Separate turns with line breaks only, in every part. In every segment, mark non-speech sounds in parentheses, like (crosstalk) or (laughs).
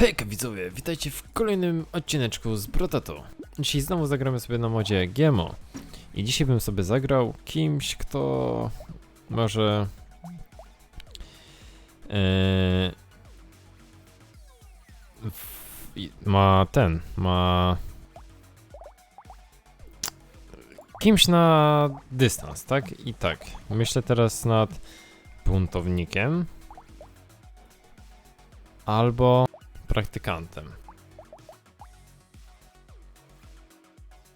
Hejka widzowie, witajcie w kolejnym odcineczku z Brotato. Dzisiaj znowu zagramy sobie na modzie GMO. I dzisiaj bym sobie zagrał kimś, kto może... Yy, ma ten, ma... Kimś na dystans, tak? I tak. Myślę teraz nad buntownikiem. Albo praktykantem.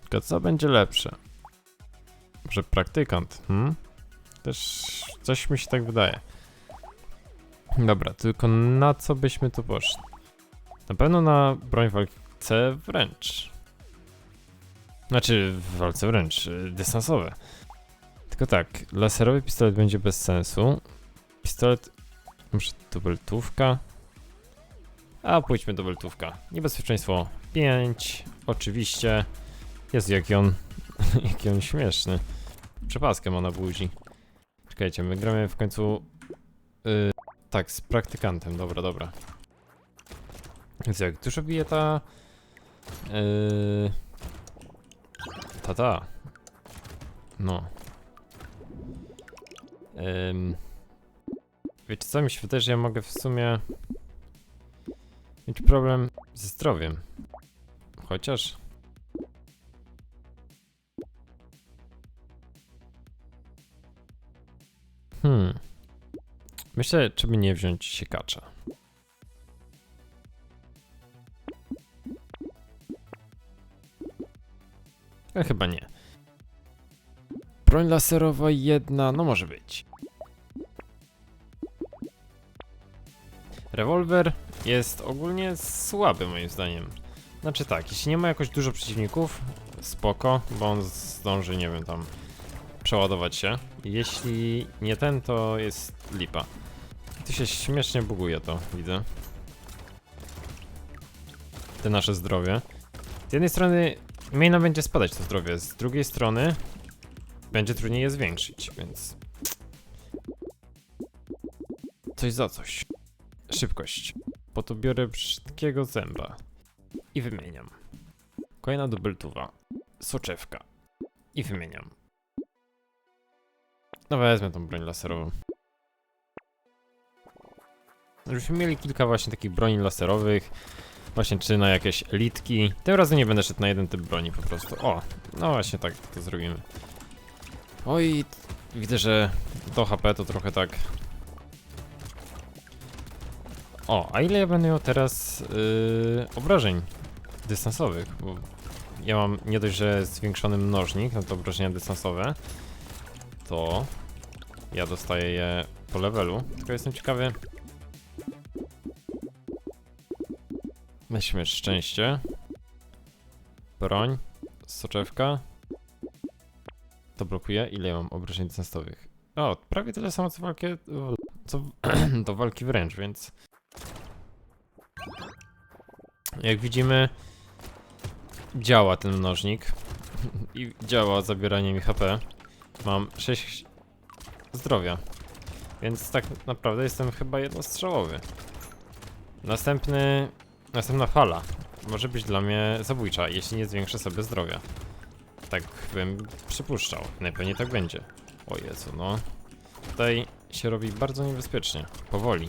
Tylko co będzie lepsze? Może praktykant, hmm? Też coś mi się tak wydaje. Dobra, tylko na co byśmy tu poszli? Na pewno na broń w walce wręcz. Znaczy, w walce wręcz, y, dystansowe. Tylko tak, laserowy pistolet będzie bez sensu. Pistolet, może dubeltówka. A pójdźmy do beltówka. Niebezpieczeństwo 5, oczywiście. Jest jaki on, (laughs) jaki on śmieszny. Przepaskę ma na buzi. Czekajcie, my gramy w końcu... y, tak, z praktykantem, dobra, dobra. Więc jak dużo bije ta... Yy, ta ta. No. Ym, wiecie co, mi się wydaje, że ja mogę w sumie mieć problem ze zdrowiem. Chociaż. Hmm. Myślę, czy by nie wziąć siekacza. Ale chyba nie. Broń laserowa jedna, no może być. Rewolwer jest ogólnie słaby moim zdaniem. Znaczy tak, jeśli nie ma jakoś dużo przeciwników, spoko, bo on zdąży, nie wiem, tam przeładować się. Jeśli nie ten, to jest lipa. Tu się śmiesznie buguje to, widzę. Te nasze zdrowie. Z jednej strony maina będzie spadać to zdrowie, z drugiej strony będzie trudniej je zwiększyć, więc... Coś za coś. Szybkość. Po to biorę brzydkiego zęba. I wymieniam. Kolejna dubeltuwa. Soczewka. I wymieniam. No wezmę tą broń laserową. Żebyśmy mieli kilka właśnie takich broni laserowych. Właśnie czy na jakieś elitki. Tym razem nie będę szedł na jeden typ broni po prostu. O, no właśnie tak to zrobimy. Oj, widzę, że do HP to trochę tak o, a ile ja będę miał teraz yy, obrażeń dystansowych? Bo ja mam nie dość, że zwiększony mnożnik na to obrażenia dystansowe, to ja dostaję je po levelu. Tylko jestem ciekawy. Weźmy szczęście. Broń. Soczewka. To blokuje. Ile ja mam obrażeń dystansowych? O, prawie tyle samo co walki, co (clears throat) do walki wręcz, więc jak widzimy, działa ten mnożnik (laughs) i działa zabieranie mi HP. Mam 6 zdrowia, więc tak naprawdę jestem chyba jednostrzałowy. Następny, następna fala może być dla mnie zabójcza, jeśli nie zwiększę sobie zdrowia. Tak bym przypuszczał, najpewniej tak będzie. O Jezu, no. Tutaj się robi bardzo niebezpiecznie, powoli.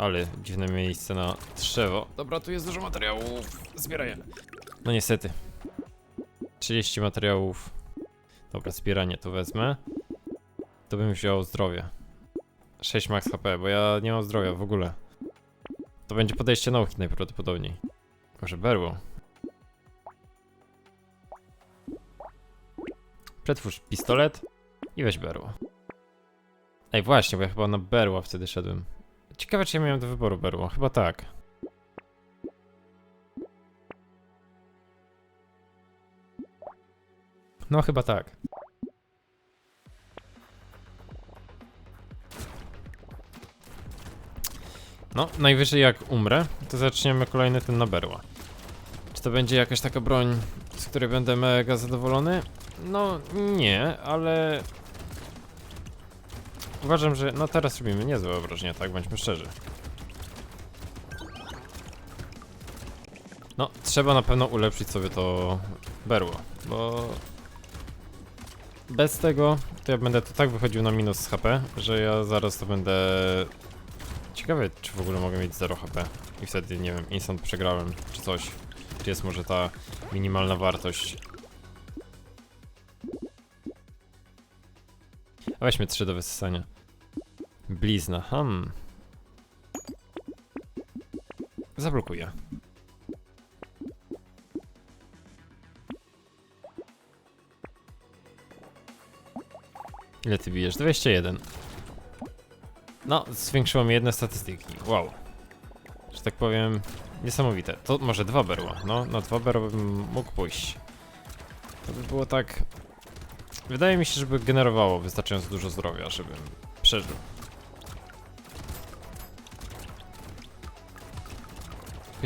Ale dziwne miejsce na drzewo. Dobra, tu jest dużo materiałów. Zbieraj. No niestety. 30 materiałów. Dobra, zbieranie to wezmę. To bym wziął zdrowie. 6 max HP, bo ja nie mam zdrowia w ogóle. To będzie podejście nauki najprawdopodobniej. Może berło. Przetwórz pistolet i weź berło. Ej, właśnie, bo ja chyba na berła wtedy szedłem. Ciekawe, czy ja miałem do wyboru berło. Chyba tak. No, chyba tak. No, najwyżej jak umrę, to zaczniemy kolejny ten na berła. Czy to będzie jakaś taka broń, z której będę mega zadowolony? No, nie, ale Uważam, że no teraz robimy niezłe obrażenia, tak? Bądźmy szczerzy. No, trzeba na pewno ulepszyć sobie to berło, bo bez tego to ja będę tu tak wychodził na minus HP, że ja zaraz to będę... Ciekawe, czy w ogóle mogę mieć 0 HP i wtedy, nie wiem, instant przegrałem, czy coś. Czy jest może ta minimalna wartość. Weźmy 3 do wysysania. Blizna, hmm. Zablokuję. Ile ty bijesz? 201. No, zwiększyło mi jedne statystyki. Wow. Że tak powiem, niesamowite. To może dwa berła. No, na dwa berła bym mógł pójść. To by było tak... Wydaje mi się, żeby generowało wystarczająco dużo zdrowia, żebym przeżył.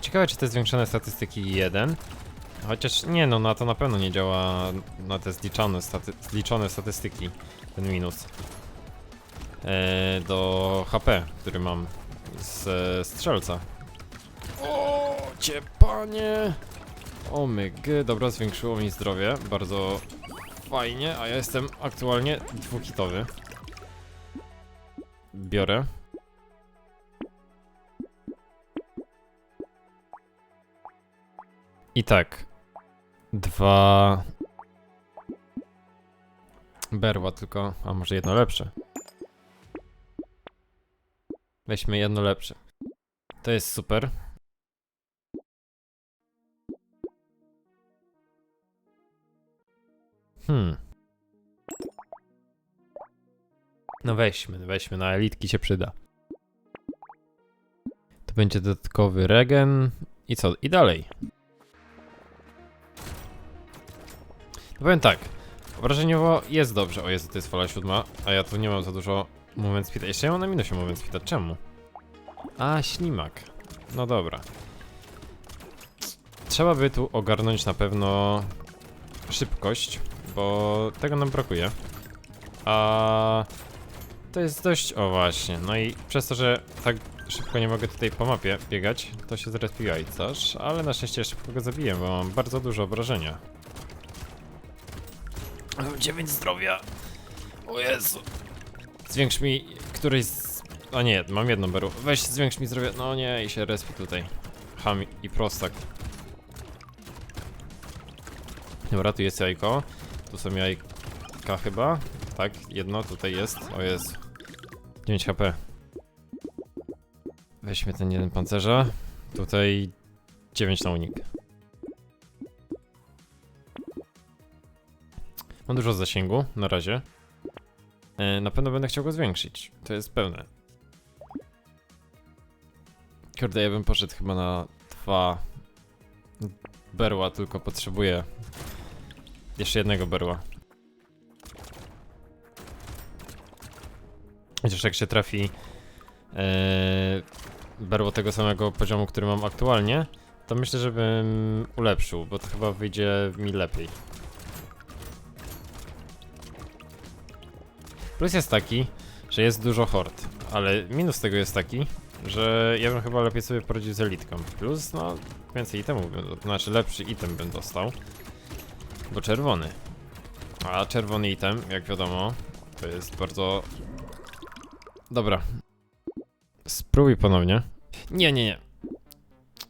Ciekawe, czy te zwiększone statystyki 1. Chociaż nie, no na to na pewno nie działa na te zliczone, staty zliczone statystyki ten minus. E, do HP, który mam z e, strzelca. O, cię panie! O dobra, zwiększyło mi zdrowie, bardzo fajnie, a ja jestem aktualnie dwuhitowy. Biorę. I tak. Dwa. Berła tylko, a może jedno lepsze. Weźmy jedno lepsze. To jest super. Hmm. No weźmy, weźmy, na elitki się przyda. To będzie dodatkowy regen. I co? I dalej. No powiem tak. Wrażeniowo jest dobrze. O Jezu, to jest fala siódma, a ja tu nie mam za dużo moment speeda. Jeszcze ja mam na minusie moment speeda. Czemu? A, ślimak. No dobra. Trzeba by tu ogarnąć na pewno szybkość, bo tego nam brakuje. A to jest dość... O właśnie, no i przez to, że tak szybko nie mogę tutaj po mapie biegać, to się zrespił jajcarz, ale na szczęście szybko go zabiję, bo mam bardzo dużo obrażenia. 9 zdrowia. O Jezu. Zwiększ mi któryś z... A nie, mam jedną beru. Weź zwiększ mi zdrowie. No nie, i się respi tutaj. Ham i prostak. Dobra, tu jest jajko. Tu są jajka chyba. Tak, jedno tutaj jest. O jest. 9 HP. Weźmy ten jeden pancerza. Tutaj 9 na unik. Mam dużo zasięgu na razie. E, na pewno będę chciał go zwiększyć. To jest pełne. Kurde, ja bym poszedł chyba na dwa berła, tylko potrzebuję jeszcze jednego berła. Chociaż jak się trafi e, berło tego samego poziomu, który mam aktualnie, to myślę, że bym ulepszył, bo to chyba wyjdzie mi lepiej. Plus jest taki, że jest dużo hord, ale minus tego jest taki, że ja bym chyba lepiej sobie poradził z elitką. Plus, no, więcej itemów bym, znaczy lepszy item bym dostał, bo czerwony. A czerwony item, jak wiadomo, to jest bardzo... Dobra. Spróbuj ponownie. Nie, nie, nie.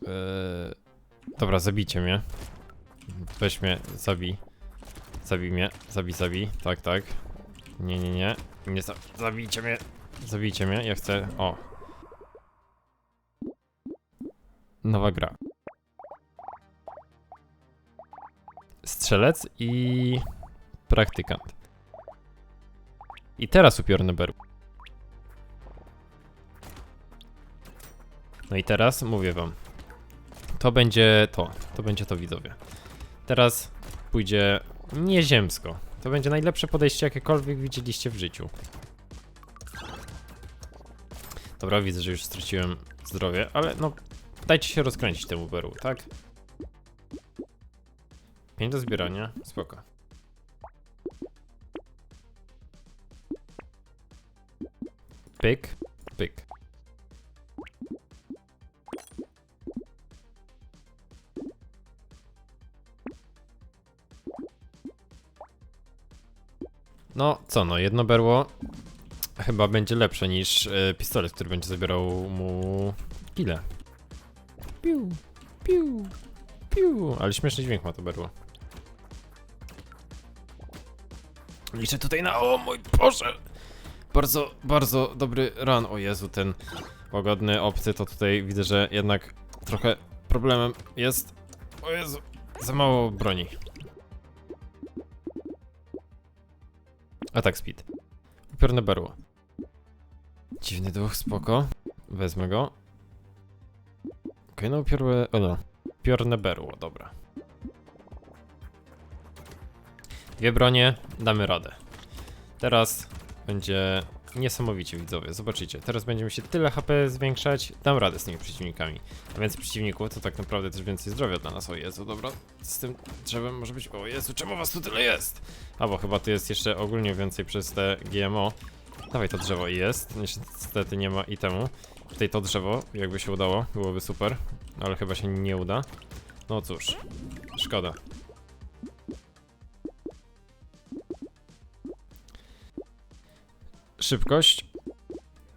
Eee, dobra, zabijcie mnie. Weź mnie, zabij. Zabij mnie, zabij, zabij. Tak, tak. Nie, nie, nie. Nie za zabijcie mnie. Zabijcie mnie, ja chcę. O. Nowa gra. Strzelec i praktykant. I teraz upiorny berł. No i teraz mówię wam. To będzie to. To będzie to widzowie. Teraz pójdzie nieziemsko. To będzie najlepsze podejście, jakiekolwiek widzieliście w życiu. Dobra, widzę, że już straciłem zdrowie, ale no, dajcie się rozkręcić temu beru, tak? 5 do zbierania, spoko. Pyk, pyk. No co no, jedno berło chyba będzie lepsze niż y, pistolet, który będzie zabierał mu kile. Piu, piu, piu. Ale śmieszny dźwięk ma to berło. Liczę tutaj na... O mój Boże! Bardzo, bardzo dobry run. O Jezu, ten łagodny obcy to tutaj widzę, że jednak trochę problemem jest. O Jezu, za mało broni. Atak speed. Upiorne berło. Dziwny duch, spoko. Wezmę go. Okej, no upiorłe... O no. Upiorne berło, dobra. Dwie bronie, damy radę. Teraz będzie niesamowicie widzowie, zobaczycie. Teraz będziemy się tyle HP zwiększać, dam radę z tymi przeciwnikami. A więcej przeciwników to tak naprawdę też więcej zdrowia dla nas. O Jezu, dobra, z tym drzewem może być... O Jezu, czemu was tu tyle jest? A bo chyba tu jest jeszcze ogólnie więcej przez te GMO. Dawaj to drzewo jest, niestety nie ma itemu. Tutaj to drzewo, jakby się udało, byłoby super, ale chyba się nie uda. No cóż, szkoda. Szybkość.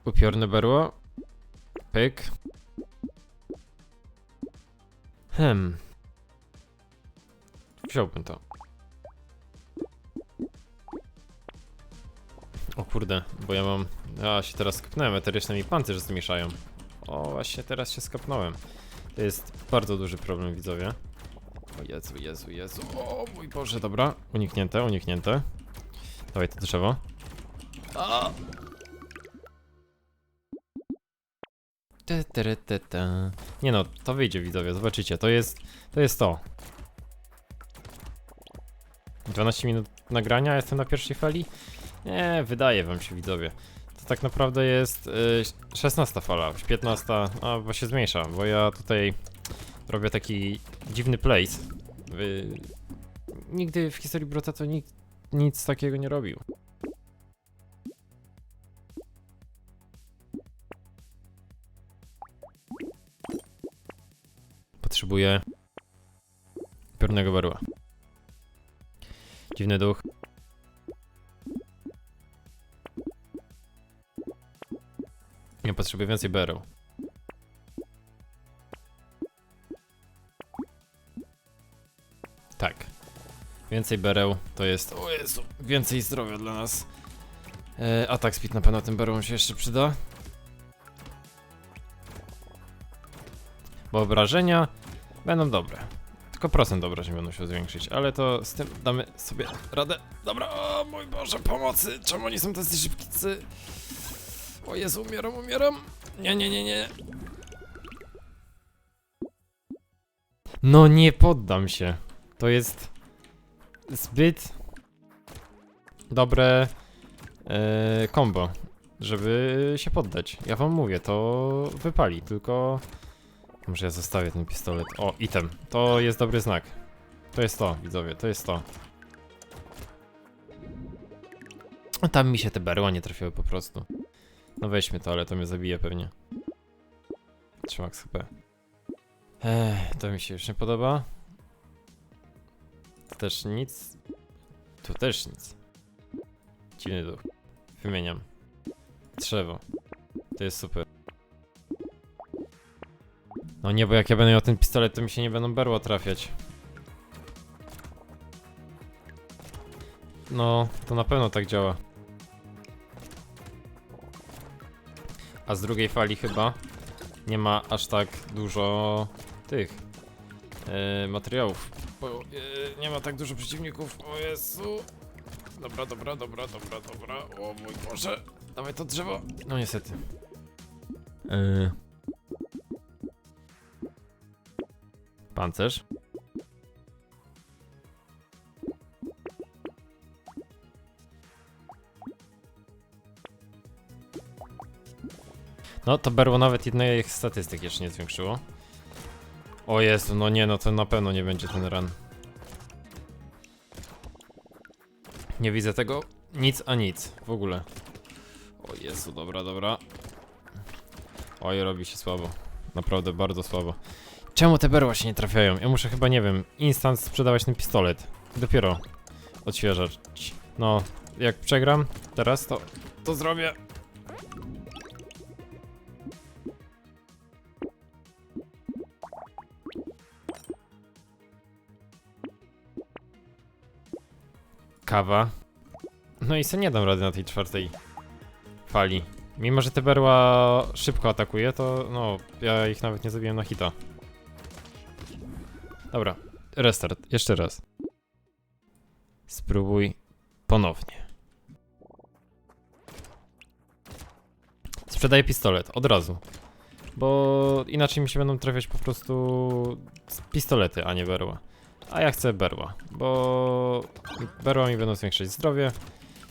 Upiorne berło. Pyk. Hem. Wziąłbym to. O kurde, bo ja mam... Ja się teraz skapnąłem, eteryczne mi pancerz zmieszają. O, właśnie teraz się skapnąłem. To jest bardzo duży problem, widzowie. O Jezu, Jezu, Jezu. O mój Boże, dobra. Uniknięte, uniknięte. Dawaj to drzewo. A! Te. Nie no, to wyjdzie widzowie, zobaczycie, to jest, to jest to. 12 minut nagrania, jestem na pierwszej fali? Nie, wydaje wam się widzowie. To tak naprawdę jest y, 16 fala, 15, a bo się zmniejsza, bo ja tutaj robię taki dziwny place. Nigdy w historii Brota to nikt nic takiego nie robił. Potrzebuję piórnego berła. Dziwny duch. Nie potrzebuję więcej bereł. Tak. Więcej bereł to jest. O Jezu, więcej zdrowia dla nas. E, atak speed na pewno tym berłom się jeszcze przyda. Bo obrażenia będą dobre. Tylko procent obrażeń będą się zwiększyć, ale to z tym damy sobie radę. Dobra, o mój Boże, pomocy! Czemu oni są tacy szybkicy? O Jezu, umieram, umieram! Nie, nie, nie, nie. No nie poddam się. To jest zbyt dobre e, combo, żeby się poddać. Ja wam mówię, to wypali, tylko może ja zostawię ten pistolet. O, item. To jest dobry znak. To jest to, widzowie, to jest to. A Tam mi się te berła nie trafiły po prostu. No weźmy to, ale to mnie zabije pewnie. 3 max HP. Ech, to mi się już nie podoba. Tu też nic. Tu też nic. Dziwny duch. Wymieniam. Drzewo. To jest super. No nie, bo jak ja będę miał ten pistolet, to mi się nie będą berła trafiać. No, to na pewno tak działa. A z drugiej fali chyba nie ma aż tak dużo tych e, materiałów. Bo e, nie ma tak dużo przeciwników. O Jezu. Dobra, dobra, dobra, dobra, dobra. O mój Boże. Dawaj to drzewo. No niestety. E, Pancerz. No to berło nawet jednej statystyk jeszcze nie zwiększyło. O Jezu, no nie, no to na pewno nie będzie ten run. Nie widzę tego. Nic a nic, w ogóle. O Jezu, dobra, dobra. Oj, robi się słabo. Naprawdę bardzo słabo. Czemu te berła się nie trafiają? Ja muszę chyba, nie wiem, instant sprzedawać ten pistolet. Dopiero odświeżać. No, jak przegram teraz, to, to zrobię. Kawa. No i se nie dam rady na tej czwartej fali. Mimo, że te berła szybko atakuje, to no, ja ich nawet nie zabiłem na hita. Dobra, restart, jeszcze raz. Spróbuj ponownie. Sprzedaję pistolet, od razu. Bo inaczej mi się będą trafiać po prostu pistolety, a nie berła. A ja chcę berła, bo berła mi będą zwiększać zdrowie.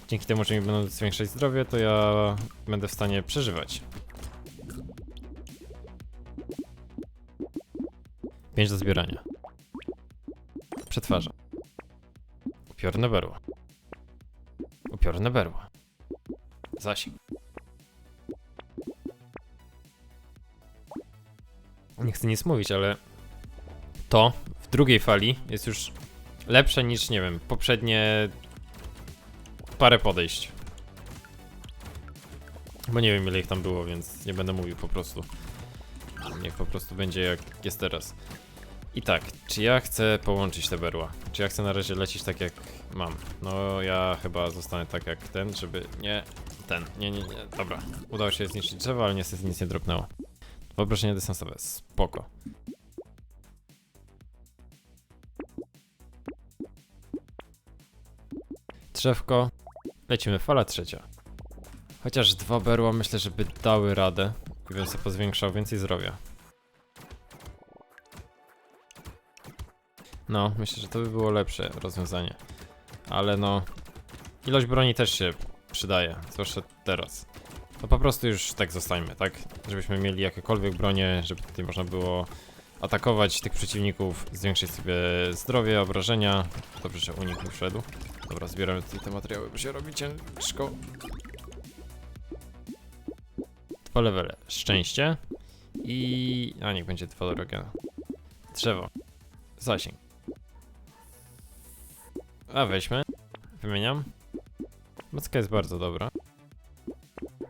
Dzięki temu, że mi będą zwiększać zdrowie, to ja będę w stanie przeżywać. 5 do zbierania. Przetwarzam. Upiorne berło. Upiorne berło. Zasięg. Nie chcę nic mówić, ale to w drugiej fali jest już lepsze niż, nie wiem, poprzednie parę podejść. Bo nie wiem ile ich tam było, więc nie będę mówił po prostu. Niech po prostu będzie jak jest teraz. I tak, czy ja chcę połączyć te berła? Czy ja chcę na razie lecieć tak jak mam? No ja chyba zostanę tak jak ten, żeby nie... Ten, nie, nie, nie, dobra. Udało się zniszczyć drzewo, ale niestety nic nie dropnęło. Wyobrażenie dystansowe, spoko. Drzewko. Lecimy, fala trzecia. Chociaż dwa berła myślę, żeby dały radę. Gdybym sobie pozwiększał więcej zdrowia. No, myślę, że to by było lepsze rozwiązanie. Ale no, ilość broni też się przydaje, zwłaszcza teraz. To po prostu już tak zostańmy, tak? Żebyśmy mieli jakiekolwiek bronie, żeby tutaj można było atakować tych przeciwników, zwiększyć sobie zdrowie, obrażenia. Dobrze, że unik wszedł. Dobra, zbieramy tutaj te materiały, bo się robi ciężko. Dwa levele. Szczęście. I... A, niech będzie dwa drogena. Drzewo. Zasięg. A, weźmy. Wymieniam. Macka jest bardzo dobra.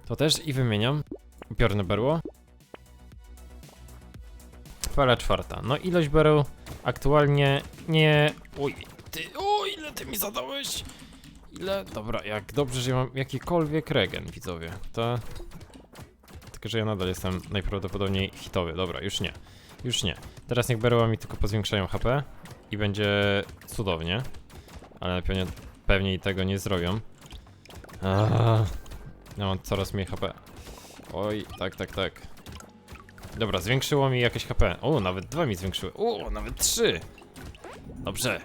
To też i wymieniam. Upiorne berło. Fala czwarta. No ilość bereł aktualnie nie... Uj, ty... O, ile ty mi zadałeś? Ile? Dobra, jak dobrze, że mam jakikolwiek regen, widzowie. To... Tylko, że ja nadal jestem najprawdopodobniej hitowy. Dobra, już nie. Już nie. Teraz niech berła mi tylko pozwiększają HP i będzie cudownie. Ale pewnie, pewnie i tego nie zrobią. Aaaa. Mam coraz mniej HP. Oj, tak, tak, tak. Dobra, zwiększyło mi jakieś HP. O, nawet dwa mi zwiększyły. O, nawet trzy. Dobrze.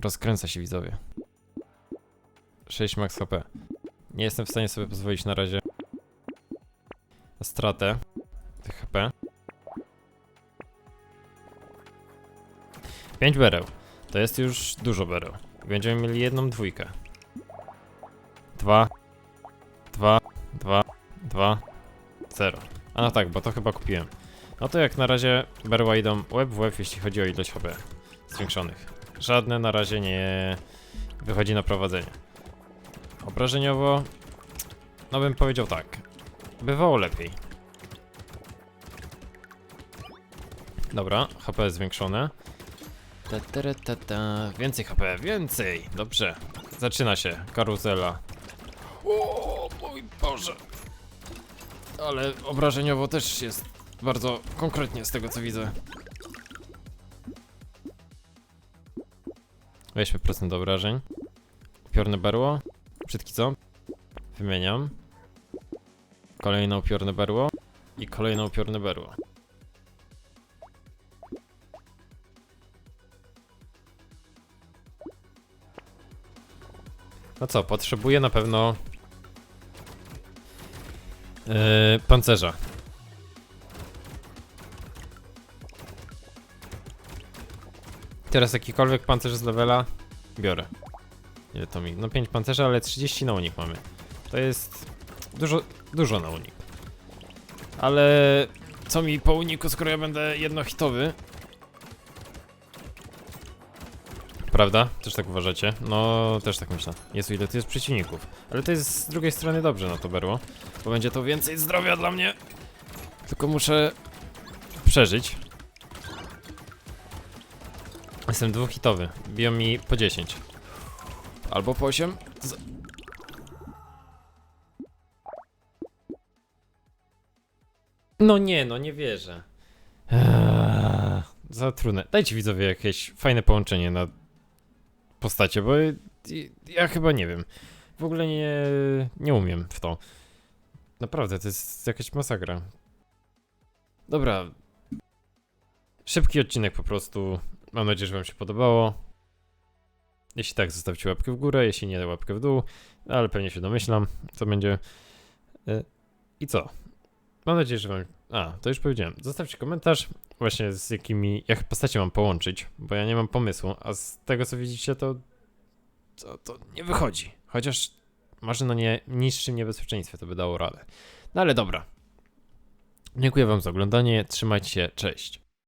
Rozkręca się widzowie. 6 max HP. Nie jestem w stanie sobie pozwolić na razie na stratę tych HP. 5 bereł. To jest już dużo bereł. Będziemy mieli jedną dwójkę. Dwa, dwa, dwa, dwa, zero. A no tak, bo to chyba kupiłem. No to jak na razie berła idą łeb w łeb, jeśli chodzi o ilość HP zwiększonych. Żadne na razie nie wychodzi na prowadzenie. Obrażeniowo, no bym powiedział tak. Bywało lepiej. Dobra, HP zwiększone. Ta, ta, ta, ta. Więcej HP, więcej! Dobrze. Zaczyna się karuzela. O mój Boże! Ale obrażeniowo też jest bardzo konkretnie z tego co widzę. Weźmy procent obrażeń. Upiorne berło. Brzydki co? Wymieniam. Kolejne upiorne berło. I kolejne upiorne berło. No co, potrzebuję na pewno yy, pancerza. Teraz jakikolwiek pancerz z levela biorę. Ile to mi? No 5 pancerzy, ale 30 na unik mamy. To jest dużo, dużo na unik. Ale co mi po uniku, skoro ja będę jednohitowy? Prawda? Też tak uważacie? No, też tak myślę. Jezu, ile tu jest przeciwników. Ale to jest z drugiej strony dobrze na to berło, bo będzie to więcej zdrowia dla mnie. Tylko muszę przeżyć. Jestem dwuhitowy. Biją mi po 10. Albo po 8. Z... No nie, no nie wierzę. Eee, za trudne. Dajcie widzowie jakieś fajne połączenie na postacie, bo ja chyba nie wiem. W ogóle nie, nie umiem w to. Naprawdę, to jest jakaś masakra. Dobra. Szybki odcinek po prostu. Mam nadzieję, że wam się podobało. Jeśli tak, zostawcie łapkę w górę, jeśli nie, łapkę w dół, ale pewnie się domyślam, co będzie. Y, I co? Mam nadzieję, że wam... A, to już powiedziałem. Zostawcie komentarz właśnie z jakimi... Jak postacie mam połączyć, bo ja nie mam pomysłu, a z tego co widzicie to... To, to nie wychodzi. Chociaż może na nie niższym niebezpieczeństwie to by dało radę. No ale dobra. Dziękuję wam za oglądanie, trzymajcie się, cześć.